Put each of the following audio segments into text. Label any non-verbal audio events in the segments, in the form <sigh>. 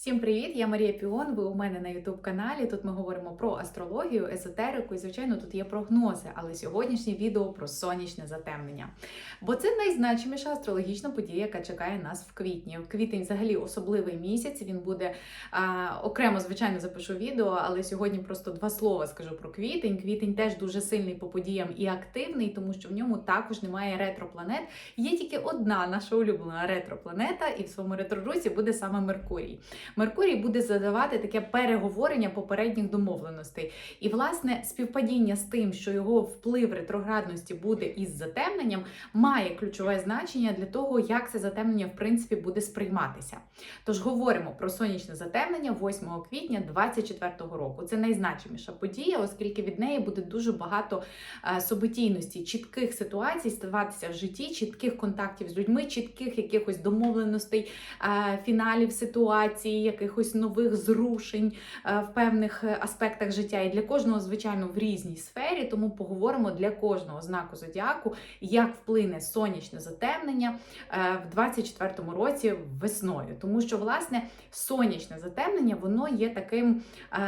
Всім привіт! Я Марія Піон. Ви у мене на youtube каналі. Тут ми говоримо про астрологію, езотерику і, звичайно, тут є прогнози. Але сьогоднішнє відео про сонячне затемнення. Бо це найзначиміша астрологічна подія, яка чекає нас в квітні. В квітень, взагалі, особливий місяць. Він буде а, окремо, звичайно, запишу відео, але сьогодні просто два слова скажу про квітень. Квітень теж дуже сильний по подіям і активний, тому що в ньому також немає ретропланет. Є тільки одна наша улюблена ретропланета, і в своєму ретрорусі буде саме Меркурій. Меркурій буде задавати таке переговорення попередніх домовленостей. І, власне, співпадіння з тим, що його вплив ретроградності буде із затемненням, має ключове значення для того, як це затемнення в принципі буде сприйматися. Тож говоримо про сонячне затемнення 8 квітня 2024 року. Це найзначиміша подія, оскільки від неї буде дуже багато е, событійності, чітких ситуацій ставатися в житті, чітких контактів з людьми, чітких якихось домовленостей, е, фіналів ситуації, якихось нових зрушень е, в певних е, аспектах життя. І для кожного, звичайно, в різній сфері. Тому поговоримо для кожного знаку зодіаку, як вплине сонячне затемнення е, в 24-му році весною. Тому що, власне, сонячне затемнення воно є таким,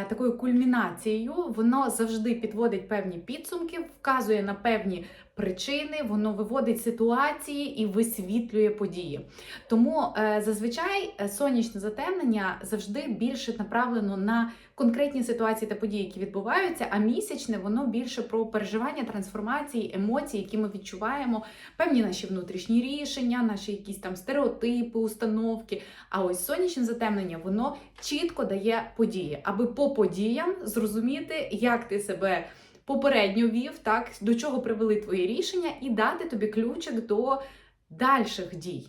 такою кульмінацією, воно завжди підводить певні підсумки, вказує на певні причини, воно виводить ситуації і висвітлює події. Тому е, зазвичай е, сонячне затемнення завжди більше направлено на конкретні ситуації та події, які відбуваються, а місячне воно більше про переживання, трансформації, емоції, які ми відчуваємо, певні наші внутрішні рішення, наші якісь там стереотипи, установки. А ось сонячне затемнення воно чітко дає події, аби по подіям зрозуміти, як ти себе попередньо вів, так, до чого привели твої рішення, і дати тобі ключик до дальших дій.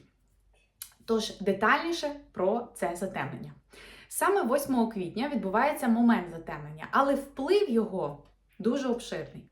Тож детальніше про це затемнення. Саме 8 квітня відбувається момент затемнення, але вплив його дуже обширний.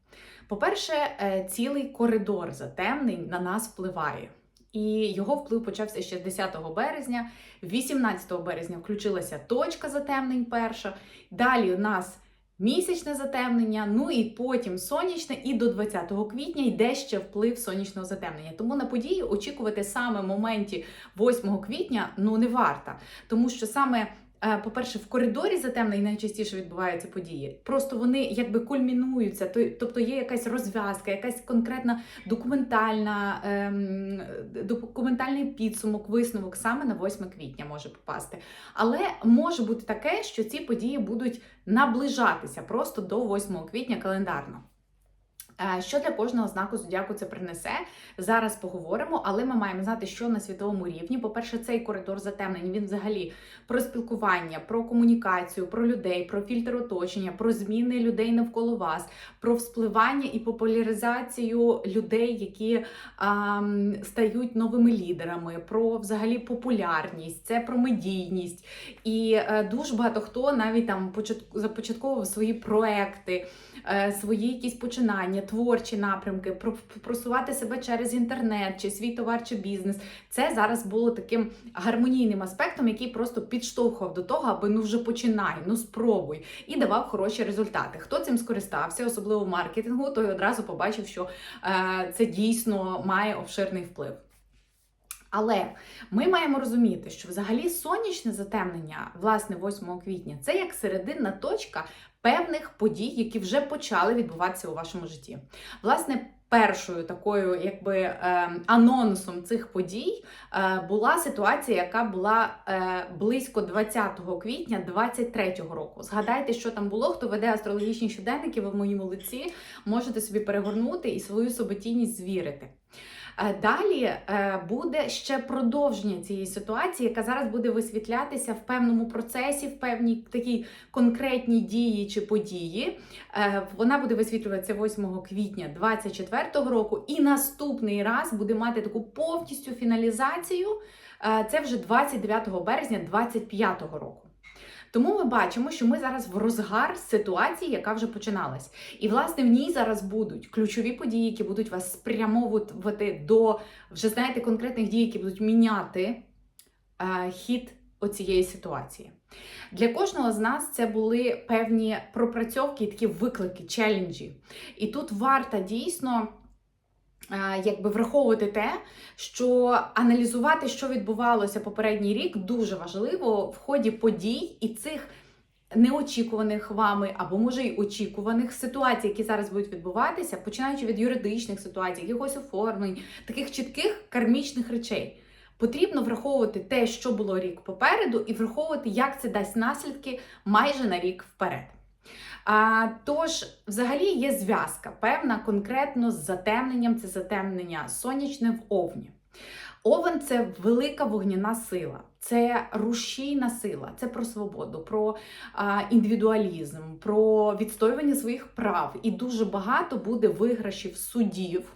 По-перше, е, цілий коридор затемнень на нас впливає. І його вплив почався ще 10 березня. 18 березня включилася точка затемнень перша. Далі у нас місячне затемнення, ну і потім сонячне, і до 20 квітня йде ще вплив сонячного затемнення. Тому на події очікувати саме в моменті 8 квітня ну не варто, тому що саме. Е, По-перше, в коридорі затемнень найчастіше відбуваються події. Просто вони якби кульмінуються, тобто є якась розв'язка, якась конкретна документальна, ем, документальний підсумок, висновок саме на 8 квітня може попасти. Але може бути таке, що ці події будуть наближатися просто до 8 квітня календарно. Е, Що для кожного знаку зодіаку це принесе? Зараз поговоримо, але ми маємо знати, що на світовому рівні. По-перше, цей коридор затемнень він взагалі про спілкування, про комунікацію, про людей, про фільтр оточення, про зміни людей навколо вас, про вспливання і популяризацію людей, які ам, стають новими лідерами, про взагалі популярність, це про медійність. І е, дуже багато хто навіть там започатковував свої проекти, е, свої якісь починання, творчі напрямки, про просувати себе через інтернет, чи свій товар, чи бізнес. Це зараз було таким гармонійним аспектом, який просто підштовхував до того, аби ну вже починай, ну спробуй, і давав хороші результати. Хто цим скористався, особливо в маркетингу, той одразу побачив, що е, це дійсно має обширний вплив. Але ми маємо розуміти, що взагалі сонячне затемнення, власне, 8 квітня, це як серединна точка певних подій, які вже почали відбуватися у вашому житті. Власне, першою такою, якби е, анонсом цих подій е, була ситуація, яка була е, близько 20 квітня 23-го року. Згадайте, що там було. Хто веде астрологічні щоденники, ви в моїй молодці, можете собі перегорнути і свою событійність звірити. Е, Далі е, буде ще продовження цієї ситуації, яка зараз буде висвітлятися в певному процесі, в певній такій конкретній дії чи події. Е, Вона буде висвітлюватися 8 квітня 2024 року, і наступний раз буде мати таку повністю фіналізацію. Це вже 29 березня 2025 року. Тому ми бачимо, що ми зараз в розгар ситуації, яка вже починалась. І, власне, в ній зараз будуть ключові події, які будуть вас спрямовувати до вже знаєте конкретних дій, які будуть міняти е, хід оцієї ситуації. Для кожного з нас це були певні пропрацьовки, такі виклики, челенджі. І тут варто дійсно Якби враховувати те, що аналізувати, що відбувалося попередній рік, дуже важливо в ході подій і цих неочікуваних вами, або може й очікуваних ситуацій, які зараз будуть відбуватися, починаючи від юридичних ситуацій, якихось оформлень, таких чітких кармічних речей. Потрібно враховувати те, що було рік попереду, і враховувати, як це дасть наслідки майже на рік вперед. А, Тож, взагалі, є зв'язка певна конкретно з затемненням, це затемнення сонячне в овні. Овен це велика вогняна сила, це рушійна сила, це про свободу, про а, індивідуалізм, про відстоювання своїх прав. І дуже багато буде виграшів судів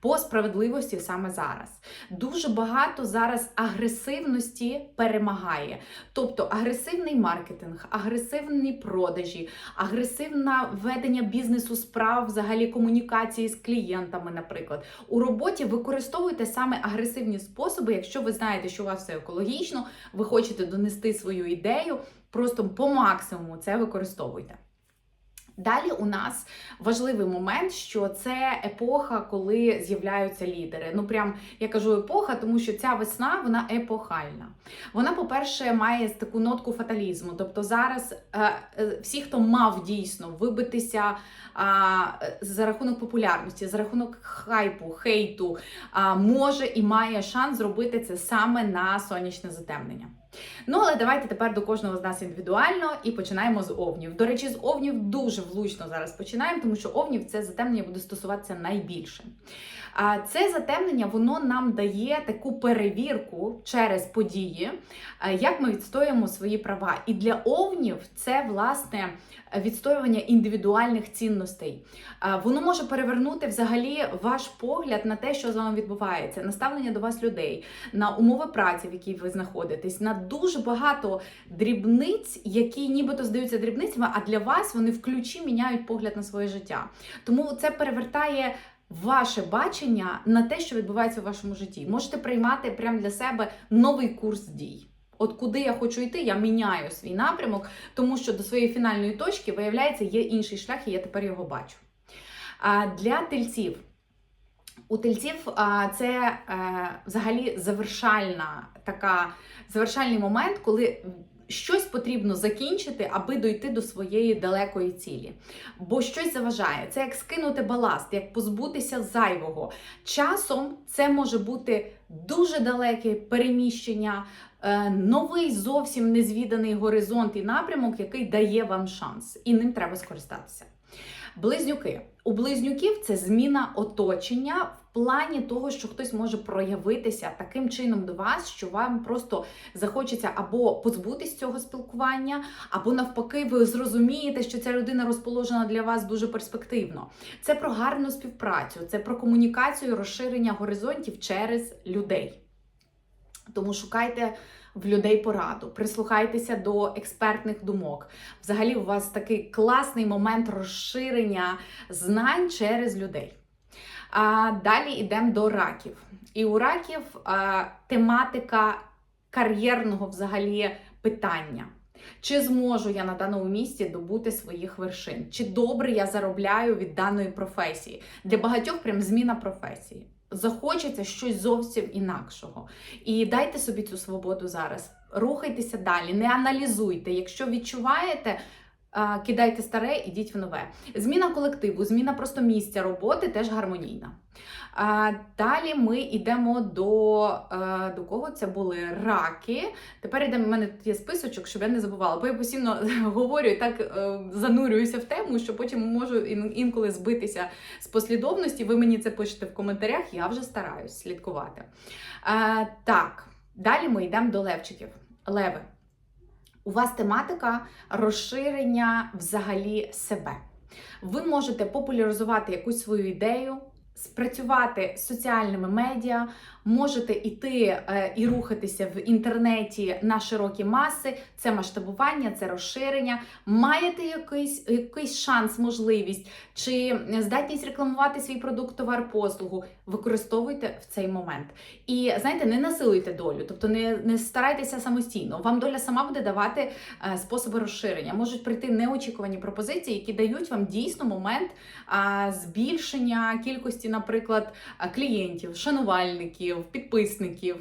по справедливості саме зараз. Дуже багато зараз агресивності перемагає. Тобто агресивний маркетинг, агресивні продажі, агресивне ведення бізнесу справ, взагалі комунікації з клієнтами, наприклад. У роботі використовуйте саме агресивні способи, якщо ви знаєте, що у вас все екологічно, ви хочете донести свою ідею, просто по максимуму це використовуйте. Далі у нас важливий момент, що це епоха, коли з'являються лідери. Ну, прям я кажу епоха, тому що ця весна вона епохальна. Вона, по-перше, має таку нотку фаталізму. Тобто, зараз е, е, всі, хто мав дійсно вибитися за рахунок популярності, за рахунок хайпу, хейту, може і має шанс зробити це саме на сонячне затемнення. Ну, але давайте тепер до кожного з нас індивідуально і починаємо з овнів. До речі, з овнів дуже влучно зараз починаємо, тому що овнів це затемнення буде стосуватися найбільше. А це затемнення воно нам дає таку перевірку через події, як ми відстоюємо свої права. І для овнів це власне відстоювання індивідуальних цінностей. Воно може перевернути взагалі ваш погляд на те, що з вами відбувається, на ставлення до вас людей, на умови праці, в якій ви знаходитесь, на дуже багато дрібниць, які нібито здаються дрібницями, а для вас вони в ключі міняють погляд на своє життя. Тому це перевертає. Ваше бачення на те, що відбувається в вашому житті, можете приймати прямо для себе новий курс дій. От куди я хочу йти, я міняю свій напрямок, тому що до своєї фінальної точки, виявляється, є інший шлях, і я тепер його бачу. А для тельців. У тельців це е, взагалі завершальна така завершальний момент, коли щось потрібно закінчити, аби дойти до своєї далекої цілі. Бо щось заважає. Це як скинути баласт, як позбутися зайвого. Часом це може бути дуже далеке переміщення, е, новий зовсім незвіданий горизонт і напрямок, який дає вам шанс, і ним треба скористатися. Близнюки. У близнюків це зміна оточення плані того, що хтось може проявитися таким чином до вас, що вам просто захочеться або позбутись цього спілкування, або навпаки, ви зрозумієте, що ця людина розположена для вас дуже перспективно. Це про гарну співпрацю, це про комунікацію, розширення горизонтів через людей. Тому шукайте в людей пораду, прислухайтеся до експертних думок. Взагалі, у вас такий класний момент розширення знань через людей. А Далі йдемо до раків. І у раків а, тематика кар'єрного взагалі питання. Чи зможу я на даному місці добути своїх вершин? Чи добре я заробляю від даної професії? Для багатьох прям зміна професії захочеться щось зовсім інакшого. І дайте собі цю свободу зараз. Рухайтеся далі, не аналізуйте. Якщо відчуваєте, кидайте старе, ідіть в нове. Зміна колективу, зміна просто місця роботи теж гармонійна. Далі ми йдемо до до кого це були раки. Тепер йдемо, в мене тут є списочок, щоб я не забувала. Бо я постійно <laughs> говорю і так е, занурююся в тему, що потім можу інколи збитися з послідовності. Ви мені це пишете в коментарях, я вже стараюсь слідкувати. Так, далі ми йдемо до левчиків. Леви. У вас тематика розширення взагалі себе. Ви можете популяризувати якусь свою ідею, спрацювати з соціальними медіа, можете йти е, і рухатися в інтернеті на широкі маси. Це масштабування, це розширення. Маєте якийсь, якийсь шанс, можливість чи здатність рекламувати свій продукт, товар, послугу. Використовуйте в цей момент. І знаєте, не насилуйте долю, тобто не, не старайтеся самостійно. Вам доля сама буде давати е, способи розширення. Можуть прийти неочікувані пропозиції, які дають вам дійсно момент е, збільшення кількості, наприклад, е, клієнтів, шанувальників, підписників.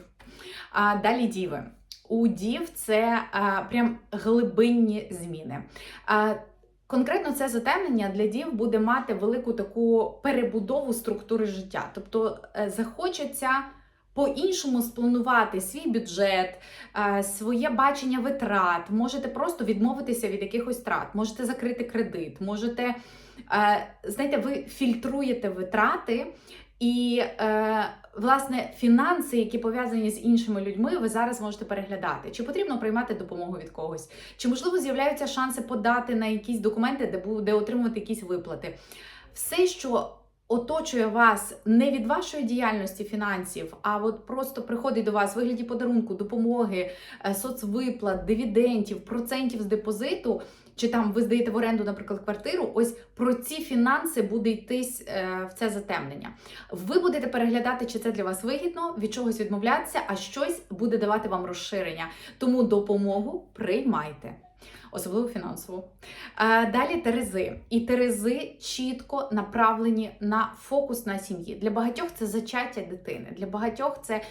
А далі діви. У дів це а, прям глибинні зміни. А, Конкретно це затемнення для дів буде мати велику таку перебудову структури життя. Тобто е, захочеться по-іншому спланувати свій бюджет, е, своє бачення витрат. Можете просто відмовитися від якихось трат, можете закрити кредит, можете, е, знаєте, ви фільтруєте витрати. І е, власне фінанси, які пов'язані з іншими людьми, ви зараз можете переглядати. Чи потрібно приймати допомогу від когось? Чи можливо з'являються шанси подати на якісь документи, де буде отримувати якісь виплати? Все, що оточує вас не від вашої діяльності фінансів, а от просто приходить до вас в вигляді подарунку, допомоги, е, соцвиплат, дивідендів, процентів з депозиту. Чи там ви здаєте в оренду, наприклад, квартиру, ось про ці фінанси буде йтись е, в це затемнення. Ви будете переглядати, чи це для вас вигідно, від чогось відмовлятися, а щось буде давати вам розширення. Тому допомогу приймайте. Особливо фінансову. Е, Далі терези. І терези чітко направлені на фокус на сім'ї. Для багатьох це зачаття дитини. Для багатьох це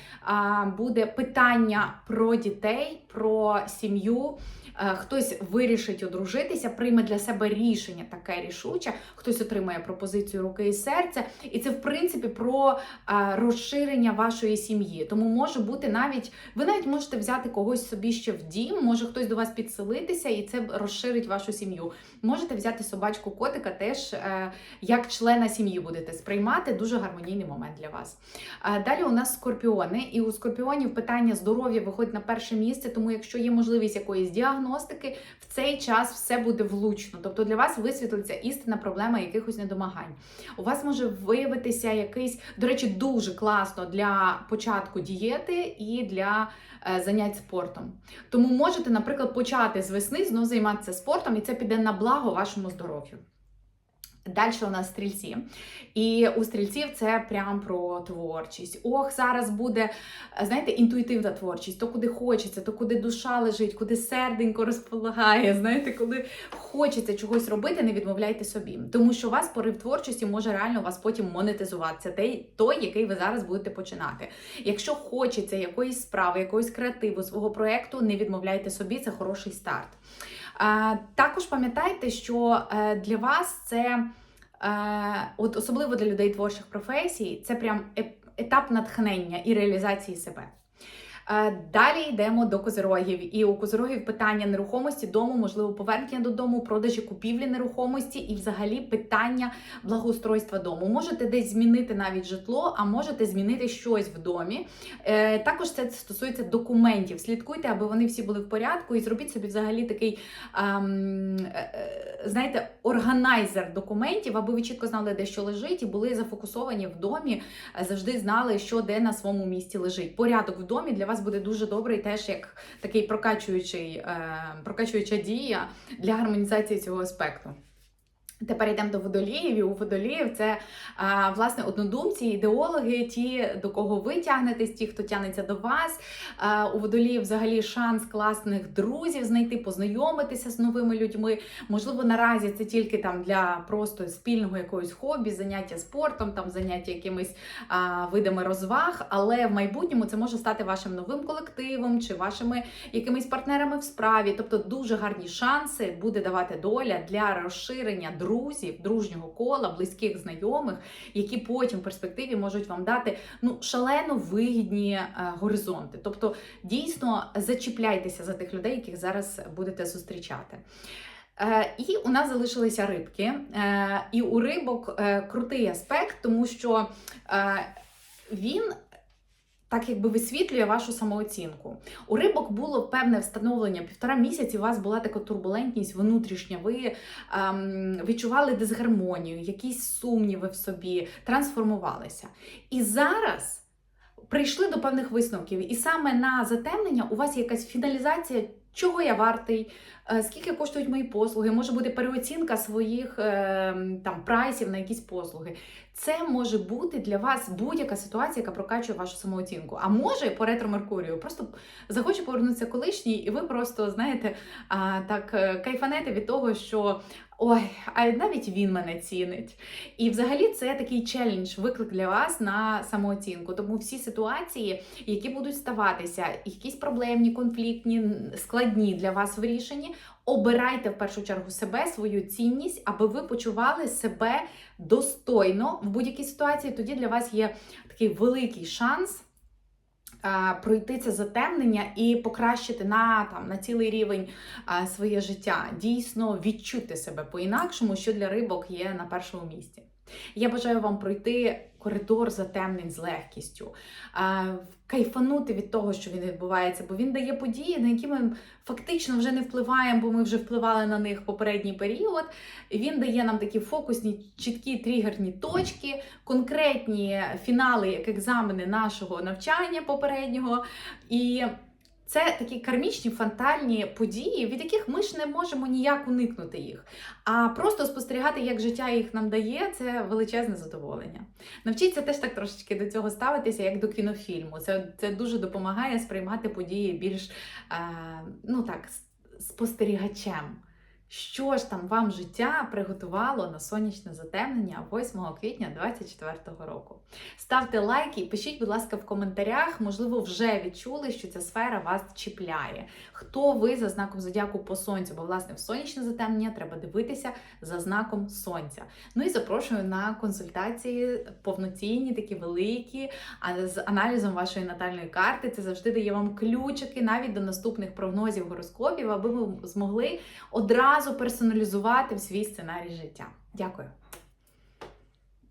буде питання про дітей, про сім'ю. Е, Хтось вирішить одружитися, прийме для себе рішення таке рішуче, хтось отримає пропозицію руки і серця. І це, в принципі, про розширення вашої сім'ї. Тому може бути навіть, ви навіть можете взяти когось собі ще в дім, може хтось до вас підселитися, і це розширить вашу сім'ю. Можете взяти собачку котика теж е, як члена сім'ї будете сприймати. Дуже гармонійний момент для вас. Е, Далі у нас скорпіони, і у скорпіонів питання здоров'я виходить на перше місце, тому якщо є можливість якоїсь діагностики, в цей час все буде влучно. Тобто для вас висвітлиться істинна проблема якихось недомагань. У вас може виявитися якийсь, до речі, дуже класно для початку дієти і для е, занять спортом. Тому можете, наприклад, почати з весни знов займатися спортом, і це піде на благо вашому здоров'ю. Далі у нас стрільці. І у стрільців це прям про творчість. Ох, зараз буде, знаєте, інтуїтивна творчість, то куди хочеться, то куди душа лежить, куди серденько розполагає. Знаєте, коли хочеться чогось робити, не відмовляйте собі. Тому що у вас порив творчості може реально у вас потім монетизуватися, той, той, який ви зараз будете починати. Якщо хочеться якоїсь справи, якогось креативу, свого проєкту, не відмовляйте собі, це хороший старт. Також пам'ятайте, що е, для вас це, е, от особливо для людей творчих професій, це прям етап натхнення і реалізації себе. Е, Далі йдемо до козирогів. І у козирогів питання нерухомості дому, можливо, повернення додому, продажі купівлі нерухомості і взагалі питання благоустройства дому. Можете десь змінити навіть житло, а можете змінити щось в домі. Е, Також це стосується документів. Слідкуйте, аби вони всі були в порядку, і зробіть собі взагалі такий, ем, е, знаєте, органайзер документів, аби ви чітко знали, де що лежить, і були зафокусовані в домі, завжди знали, що де на своєму місці лежить. Порядок в домі для вас буде дуже добрий, теж як такий прокачуючий, е, прокачуюча дія для гармонізації цього аспекту. Тепер йдемо до водоліїв. І у водоліїв це власне однодумці, ідеологи, ті, до кого ви тягнетесь, ті, хто тягнеться до вас. У водоліїв взагалі шанс класних друзів знайти, познайомитися з новими людьми. Можливо, наразі це тільки там для просто спільного якогось хобі, заняття спортом, там заняття якимись видами розваг, але в майбутньому це може стати вашим новим колективом чи вашими якимись партнерами в справі. Тобто дуже гарні шанси буде давати доля для розширення друзів, дружнього кола, близьких знайомих, які потім в перспективі можуть вам дати ну шалено вигідні е, горизонти. Тобто, дійсно зачіпляйтеся за тих людей, яких зараз будете зустрічати. Е, І у нас залишилися рибки. Е, І у рибок крутий аспект, тому що він. Так якби висвітлює вашу самооцінку. У рибок було певне встановлення півтора місяці. У вас була така турбулентність внутрішня. Ви ем, відчували дисгармонію, якісь сумніви в собі, трансформувалися. І зараз прийшли до певних висновків, і саме на затемнення у вас є якась фіналізація, чого я вартий, е, скільки коштують мої послуги, може бути переоцінка своїх е, там прайсів на якісь послуги. Це може бути для вас будь-яка ситуація, яка прокачує вашу самооцінку. А може по ретро Меркурію просто захоче повернутися колишній, і ви просто знаєте так е, кайфанете від того, що ой, а навіть він мене цінить. І взагалі це такий челендж, виклик для вас на самооцінку. Тому всі ситуації, які будуть ставатися, якісь проблемні, конфліктні, складні для вас вирішені, обирайте в першу чергу себе, свою цінність, аби ви почували себе достойно в будь-якій ситуації. Тоді для вас є такий великий шанс. А, Пройти це затемнення і покращити на там на цілий рівень а, своє життя, дійсно відчути себе по-інакшому, що для рибок є на першому місці. Я бажаю вам пройти коридор затемнень з легкістю, кайфанути від того, що він відбувається, бо він дає події, на які ми фактично вже не впливаємо, бо ми вже впливали на них в попередній період. Він дає нам такі фокусні, чіткі тригерні точки, конкретні фінали, як екзамени нашого навчання попереднього. І це такі кармічні фантальні події, від яких ми ж не можемо ніяк уникнути їх. А просто спостерігати, як життя їх нам дає, це величезне задоволення. Навчіться теж так трошечки до цього ставитися, як до кінофільму. Це, це дуже допомагає сприймати події більш е, ну так, спостерігачем. Що ж там вам життя приготувало на сонячне затемнення 8 квітня 2024 року? Ставте лайки і пишіть, будь ласка, в коментарях. Можливо, вже відчули, що ця сфера вас чіпляє. Хто ви за знаком зодіаку по сонцю? Бо, власне, в сонячне затемнення треба дивитися за знаком сонця. Ну і запрошую на консультації повноцінні, такі великі, а з аналізом вашої натальної карти. Це завжди дає вам ключики навіть до наступних прогнозів гороскопів, аби ви змогли одразу персоналізувати свій сценарій життя. Дякую.